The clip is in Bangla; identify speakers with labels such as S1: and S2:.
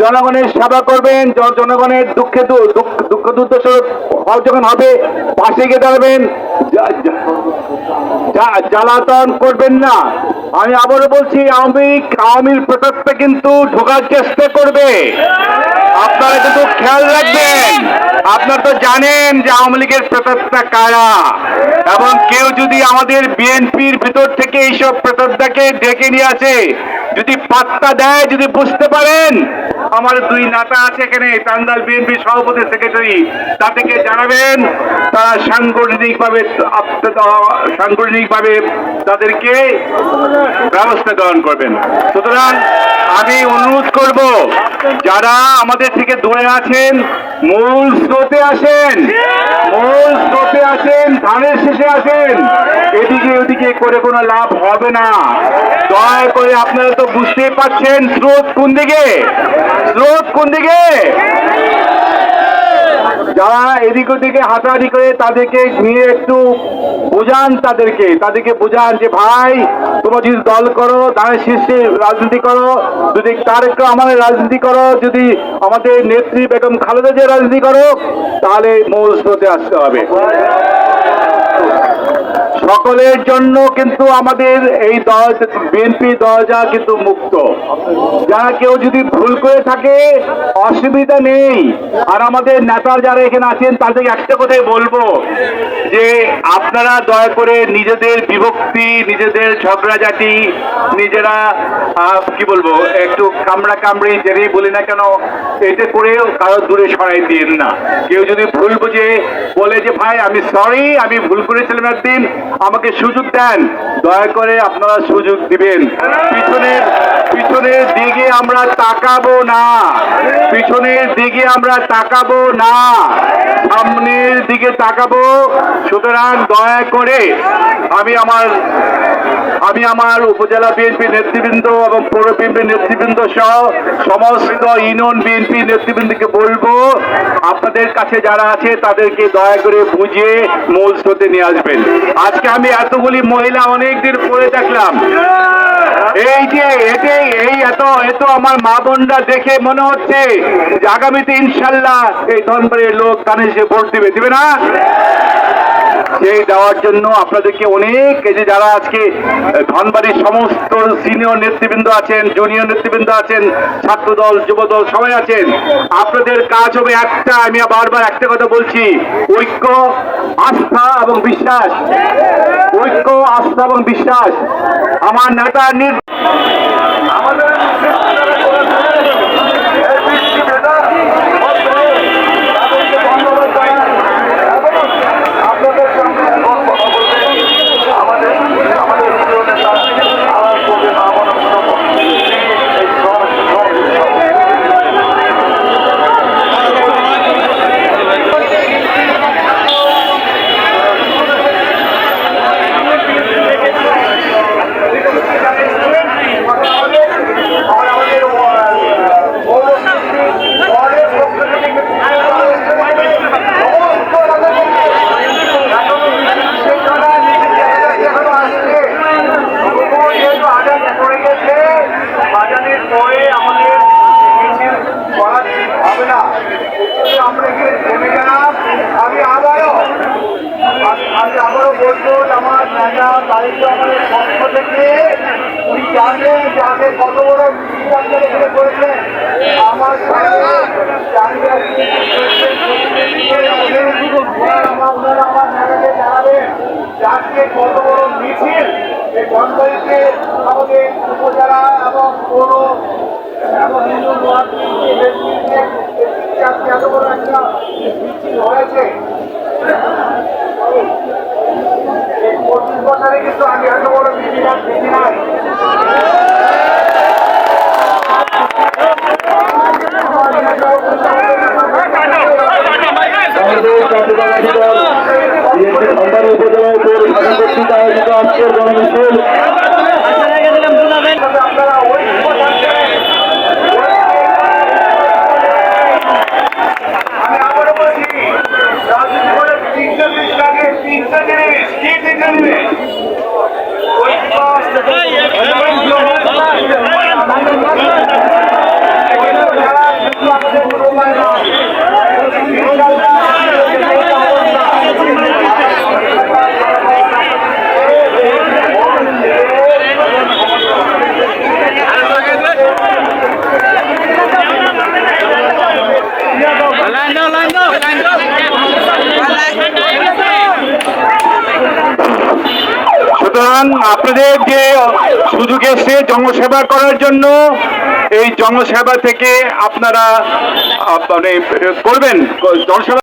S1: জনগণের সেবা করবেন জনগণের দুঃখে দুঃখ দুর্দশা যখন হবে, পাশে গিয়ে দাঁড়াবেন। জ্বালাতন করবেন না। আমি আবারও বলছি, আওয়ামী আওয়ামীর প্রতাপটা কিন্তু ঢোকার চেষ্টা করবে। আপনারা কিন্তু খেয়াল রাখবেন, আপনারা তো জানেন যে আওয়ামী লীগের প্রতাপটা কারা। এবং কেউ যদি আমাদের বিএনপির ভিতর থেকে এইসব প্রতাপটাকে ডেকে নিয়ে আসে, যদি পাত্তা দেয়, যদি বুঝতে পারেন আমার দুই নাতা আছে এখানে তান্দাল বিএনপি সভাপতি সেক্রেটারি। তাদেরকে জানাবেন। তারা সাংগঠনিকভাবে সাংগঠনিকভাবে তাদেরকে ব্যবস্থা গ্রহণ করবেন। সুতরাং আমি অনুরোধ করব, যারা আমাদের থেকে দূরে আছেন, মূল স্রোতে আসেন, মূল স্রোতে আসেন, ধানের শেষে আসেন, এদিকে ওদিকে করে কোনো লাভ হবে না। দয়া করে আপনারা তো বুঝতেই পারছেন স্রোত কোন দিকে? স্রোত কোন দিকে? যারা এদিক ওদিকে হাঁটাহাঁটি করে তাদেরকে নিয়ে একটু বোঝান তাদেরকে। তাদেরকে বোঝান যে, ভাই, তোমরা যদি দল করো ধানের শীর্ষে রাজনীতি করো, যদি তার একটু আমাদের রাজনীতি করো, যদি আমাদের নেত্রী বেগম খালেদা যে রাজনীতি করো, তাহলে মূল স্রোতে আসতে হবে। সকলের জন্য কিন্তু আমাদের এই দল, বিএনপি দরজা কিন্তু মুক্ত। যারা কেউ যদি ভুল করে থাকে, অসুবিধা নেই। আর আমাদের নেতা যারা এখানে আছেন, তাদেরকে একটা কথাই বলব যে আপনারা দয়া করে নিজেদের বিভক্তি, নিজেদের ঝগড়াঝাটি, নিজেরা কি বলব, একটু কামড়া কামড়ি যেটাই বলি না কেন এটা করে কারও দূরে সরাই দিন না। কেউ যদি ভুল বুঝে, বলে যে, ভাই, আমি সরি আমি ভুল করেছিলাম একদিন। আমাকে সুযোগ দেন। দয়া করে আপনারা সুযোগ দিবেন। পিছনের পিছনের দিকে আমরা তাকাবো না। পিছনের দিকে আমরা তাকাবো না। সামনের দিকে তাকাবো। সুতরাং দয়া করে আমি আমার আমি আমার উপজেলা বিএনপি নেতৃবৃন্দ এবং পৌর বিএনপি নেতৃবৃন্দ সহ সমস্ত ইউনিয়ন বিএনপি নেতৃবৃন্দকে বলব, আপনাদের কাছে যারা আছে তাদেরকে দয়া করে বুঝিয়ে মূল স্রোতে নিয়ে আসবেন। আজকে আমি এতগুলি মহিলা অনেকদিন পরে দেখলাম এই যে এটাই এই এত এত আমার মা বোনরা দেখে মনে হচ্ছে যে আগামীতে ইনশাল্লাহ এই ধনবাড়ির লোক কানে সে ভোট দিবে। দিবে না? সেই দেওয়ার জন্য আপনাদেরকে অনেক, এই যে যারা আজকে ধনবাড়ির সমস্ত সিনিয়র নেতৃবৃন্দ আছেন জুনিয়র নেতৃবৃন্দ আছেন, ছাত্রদল, যুবদল সবাই আছেন। আপনাদের কাজ হবে একটা, আমি বারবার একটা কথা বলছি, ঐক্য, আস্থা এবং বিশ্বাস। ঐক্য, আস্থা এবং বিশ্বাস। আমার নেতা আমাদের আমাদের পক্ষ থেকে উনি জানেন যে আগে কত বড় সিদ্ধান্ত এখানে করেছেন আমার আপনারা আমার নেতাকে জানাবেন আজকে কত বড় মিছিল এই বনবাড়িতে আমাদের উপজেলা এবং পৌর এবং হিন্দু ওয়ার্ড এত বড় একটা মিছিল হয়েছে পঁচিশ বছরে কিন্তু আমি এত বড় মিছিল আর দেখি নাই
S2: আমাদের চট্টগ্রাম দল বিএনপি ধনবাড়ি উপজেলায় পৌর শাসন কর্তৃক আয়োজিত আজকের গণমিছিল
S1: আপনারা ঐক্য থাকবেন আপনাদের যে সুযোগ এসছে জনসেবা করার জন্য এই জনসেবা থেকে আপনারা মানে করবেন জনসেবা